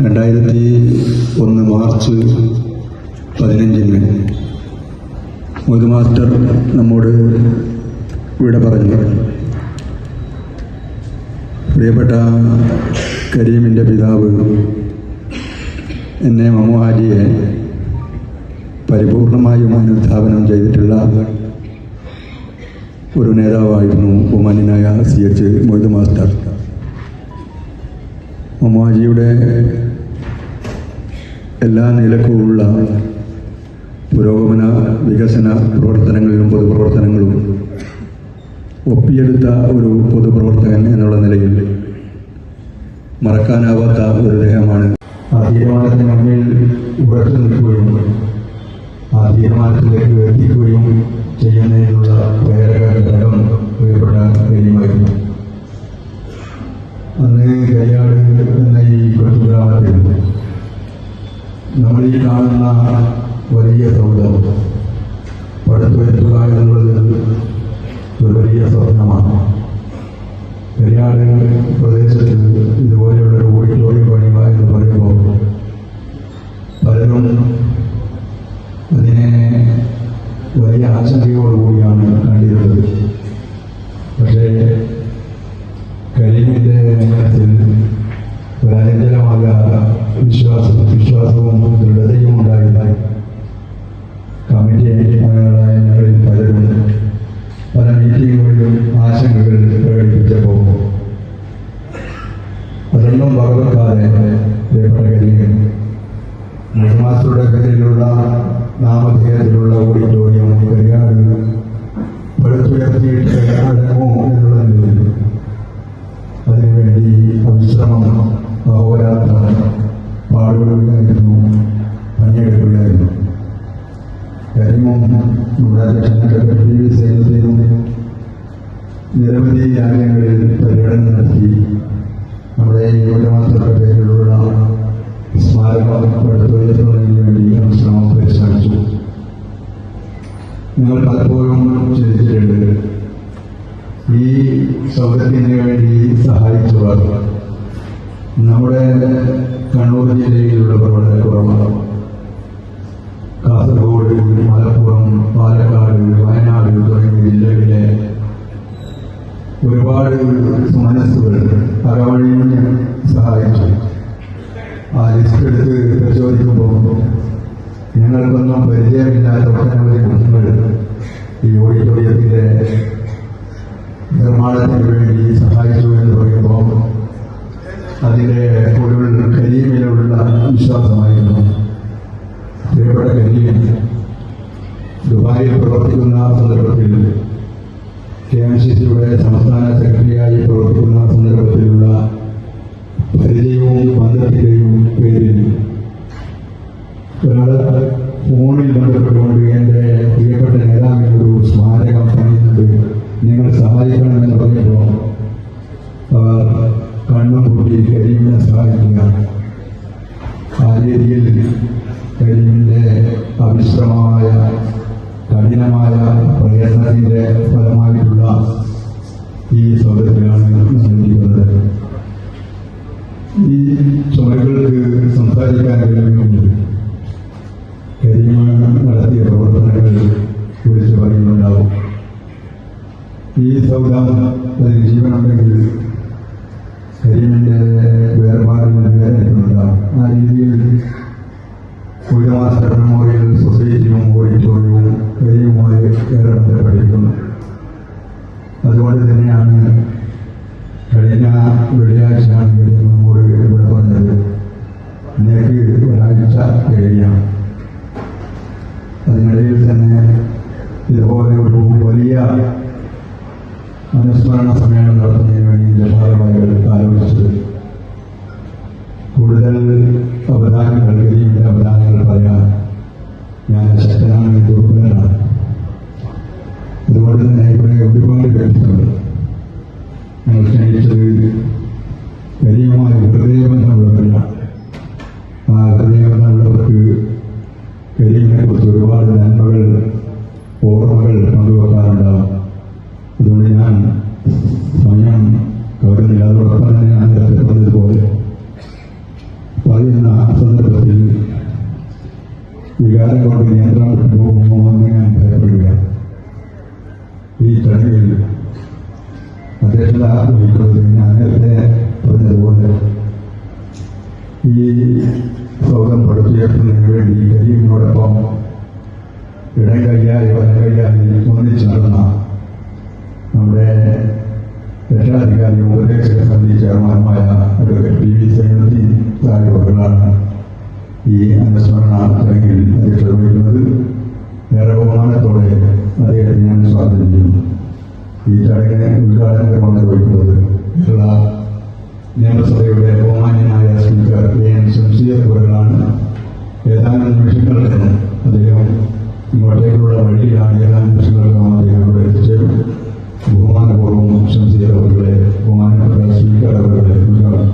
രണ്ടായിരത്തി ഒന്ന് മാർച്ച് പതിനഞ്ചിന് മൊയ്തു മാസ്റ്റർ നമ്മോട് ഇവിടെ പറഞ്ഞു. പ്രിയപ്പെട്ട കരീമിന്റെ പിതാവ് എന്നെ മമു ഹാജിയെ പരിപൂർണമായും അനുധാപനം ചെയ്തിട്ടുള്ള ഒരു നേതാവായിരുന്നു ബഹുമാന്യനായ സി എച്ച് മൊയ്തു മാസ്റ്റർ മമാജിയുടെ എല്ലാ നിലക്കുമുള്ള പുരോഗമന വികസന പ്രവർത്തനങ്ങളിലും പൊതുപ്രവർത്തനങ്ങളും ഒപ്പിയെടുത്ത ഒരു പൊതുപ്രവർത്തകൻ എന്നുള്ള നിലയിൽ മറക്കാനാവാത്ത ഒരു ദേഹമാണ്. ആ തീരുമാനത്തിന് മുന്നിൽ ഉറച്ചു നിൽക്കുകയും ആ തീരുമാനത്തിലേക്ക് എത്തിക്കുകയും ചെയ്യുന്നതിനുള്ള ഈ കാണുന്ന വലിയ സൗദം പടുത്തുയർത്തുക എന്നുള്ളത് ഒരു വലിയ സ്വപ്നമാണ്. കയ്യാട് പ്രദേശത്ത് ഇതുപോലെയുള്ള ഒരു ഓഡിറ്റോറിയം പണിയുക എന്ന് പറയുമ്പോൾ ആശങ്കകൾ പ്രകടിപ്പിച്ചപ്പോൾ അതൊന്നും വകവെക്കാതെ കരീം മുഹമാസയുടെ പേരിലുള്ള നാമധേയത്തിലുള്ള ഓഡിറ്റോറിയം കരിയാട് പടുത്തുയർത്തിയിട്ട് അടങ്ങുമോ എന്നുള്ളത് അതിനുവേണ്ടി അവിശ്രമം അഹോരാത്രം പാടുപെടുകയായിരുന്നു പണിയെടുക്കുകയായിരുന്നു. കരിമോ നമ്മുടെ അധ്യക്ഷനായ പി വി സൈന്യത്തിനും നിരവധി കാര്യങ്ങളിൽ പര്യടനം നടത്തി നമ്മുടെ പേരിലുള്ള സ്മാരകം പടുത്തുയർത്തുന്നതിന് വേണ്ടി ശ്രമം പരിശ്രമിച്ചു നിങ്ങൾ പലപ്പോഴും ചിന്തിച്ചിട്ടുണ്ട് ഈ സൗകര്യത്തിന് വേണ്ടി സഹായിച്ചവർ നമ്മുടെ കണ്ണൂർ ജില്ലയിലുള്ളവർ വളരെ കുറവാണ്. കാസർഗോഡ് മലപ്പുറം പാലക്കാട് വയനാട് ഒരുപാട് മനസ്സുകൾ അകവഴിഞ്ഞ് സഹായിച്ചു ആ ലിസ്റ്റ് എടുത്ത് പരിശോധിക്കുമ്പോൾ ഞങ്ങൾക്കൊന്നും പരിചയമില്ലാത്ത ഒട്ടനവധി കുഞ്ഞുങ്ങൾ ഈ ഓഡിറ്റോറിയത്തിന്റെ നിർമ്മാണത്തിന് വേണ്ടി സഹായിച്ചു എന്ന് പറയുമ്പോൾ അതിന്റെ ഒടുവിൽ കരീമിലുള്ള വിശ്വാസമായിരുന്നു പ്രിയപ്പെട്ട കരീം ദുബായിൽ പ്രവർത്തിക്കുന്ന സന്ദർഭത്തിൽ കെ എം സി സിയുടെ സംസ്ഥാന സെക്രട്ടറിയായി പ്രവർത്തിക്കുന്ന സന്ദർഭത്തിലുള്ള കഠിനമായ പ്രയത്നത്തിന്റെ ഫലമായിട്ടുള്ള ഈ സൗകര്യത്തിലാണ് നൽകിയിരുന്നത് ഈ ചുമകൾക്ക് സംസാരിക്കാൻ കഴിയുമെങ്കിൽ കരിമാണ് നടത്തിയ പ്രവർത്തനങ്ങൾ കുറിച്ച് പറയുന്നുണ്ടാവും. ഈ സൗദം അതിന് ജീവനുണ്ടെങ്കിൽ കരിമിന്റെ കരിയുമായി പഠിക്കുന്നു. അതുപോലെ തന്നെയാണ് കഴിഞ്ഞ വെള്ളിയാഴ്ചയാണ് കരീം നമ്മോട് ഇവിടെ പറഞ്ഞത് ഇന്നേക്ക് ഒരാഴ്ച കഴിയാം അതിനിടയിൽ തന്നെ ഇതുപോലെ ഒരു വലിയ അനുസ്മരണ സമ്മേളനം നടത്തുന്നതിന് വേണ്ടി ജപാലമായി ആലോചിച്ചത് കൂടുതൽ അവധാനങ്ങൾ ഗതിയുടെ അവധാനങ്ങൾ പറയാൻ ഞാൻ ശക്തനാണ് ദുർബലനാണ് ഇവിടെ ഒരുപാട് ഞങ്ങൾ സ്നേഹിച്ചത് ഈ ചടങ്ങിൽ അധ്യക്ഷത വഹിക്കുന്നത് ഞാൻ നേരത്തെ പറഞ്ഞതുപോലെ ഈ സൗധം പടുത്തുയർത്തുന്നതിന് വേണ്ടി കരീമിനോടൊപ്പം ഇടം കഴിയാതെ വലം കൈയായി ഒന്നിച്ച് നടന്ന നമ്മുടെ രക്ഷാധികാരി ഉപദേശക സമിതി ചെയർമാനുമായ അഡ്വക്കേറ്റ് പി വി സൈനുദ്ദീൻ സാഹിബുകളാണ് ഈ അനുസ്മരണ ചടങ്ങിൽ അധ്യക്ഷത വഹിക്കുന്നത് ഏറെ ബഹുമാനത്തോടെ അദ്ദേഹത്തെ ഞാൻ സ്വാഗതം ചെയ്യുന്നു ഈ ചടങ്ങിനെ ഉദ്ഘാടനം നിർവഹിക്കുന്നത് കേരള നിയമസഭയുടെ ബഹുമാന്യനായ സ്പീക്കർ എ എൻ ശംസീർ അവരാണ്. ഏതാനും നിമിഷങ്ങൾക്കും അദ്ദേഹം ഇങ്ങോട്ടേക്കുള്ള വഴിയിലാണ് ഏതാനും നിമിഷങ്ങൾക്കും അദ്ദേഹം ഇവിടെ എത്തിച്ചേരും. ബഹുമാനപൂർവം ശംസീർ അവരുടെ ബഹുമാനപ്പെട്ട സ്പീക്കർ അവരുടെ ഉദ്ഘാടനം.